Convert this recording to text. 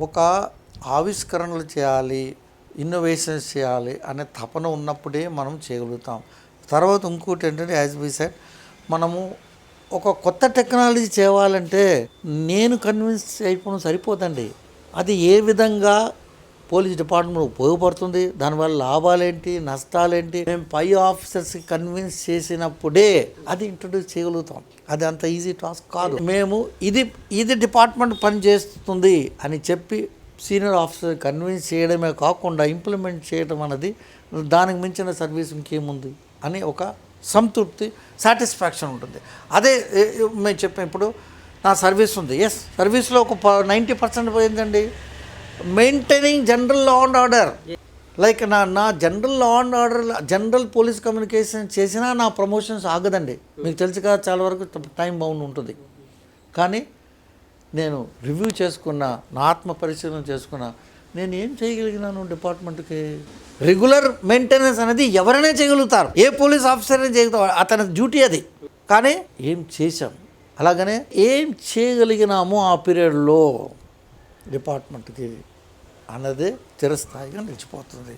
ఒక ఆవిష్కరణలు చేయాలి ఇన్నోవేషన్స్ చేయాలి అనే తపన ఉన్నప్పుడే మనం చేయగలుగుతాం. తర్వాత ఇంకోటి ఏంటంటే యాజ్ బి సెడ్ మనము ఒక కొత్త టెక్నాలజీ చేయాలంటే నేను కన్విన్స్ అయిపోవడం సరిపోదండి. అది ఏ విధంగా పోలీస్ డిపార్ట్మెంట్ ఉపయోగపడుతుంది దానివల్ల లాభాలేంటి? నష్టాలేంటి? మేము పై ఆఫీసర్స్కి కన్విన్స్ చేసినప్పుడే అది ఇంట్రడ్యూస్ చేయగలుగుతాం. అది అంత ఈజీ టాస్క్ కాదు. మేము ఇది ఇది డిపార్ట్మెంట్ పనిచేస్తుంది అని చెప్పి సీనియర్ ఆఫీసర్ కన్విన్స్ చేయడమే కాకుండా ఇంప్లిమెంట్ చేయడం అన్నది దానికి మించిన సర్వీస్ ఇంకేముంది అని ఒక సంతృప్తి సాటిస్ఫాక్షన్ ఉంటుంది. అదే మేము చెప్పిన ఇప్పుడు నా సర్వీస్ ఉంది. ఎస్ సర్వీస్లో ఒక నైంటీ పర్సెంట్ పోయిందండి. Maintaining general law and order like నా నా general law and order general police communication చేసినా నా ప్రమోషన్స్ ఆగదండి. మీకు తెలుసు కదా చాలా వరకు టైం బౌండ్ ఉంటుంది. కానీ నేను రివ్యూ చేసుకున్నా నా ఆత్మ పరిశీలన చేసుకున్నా నేను ఏం చేయగలిగినాను డిపార్ట్మెంట్కి? రెగ్యులర్ మెయింటెనెన్స్ అనేది ఎవరైనా చేయగలుగుతారు. ఏ పోలీస్ ఆఫీసర్ చేయగలుగుతారు. అతని డ్యూటీ అది. కానీ ఏం చేశాం? అలాగనే ఏం చేయగలిగినామో ఆ పీరియడ్లో డిపార్ట్మెంట్కి అన్నదే చిరస్థాయిగా నిలిచిపోతుంది.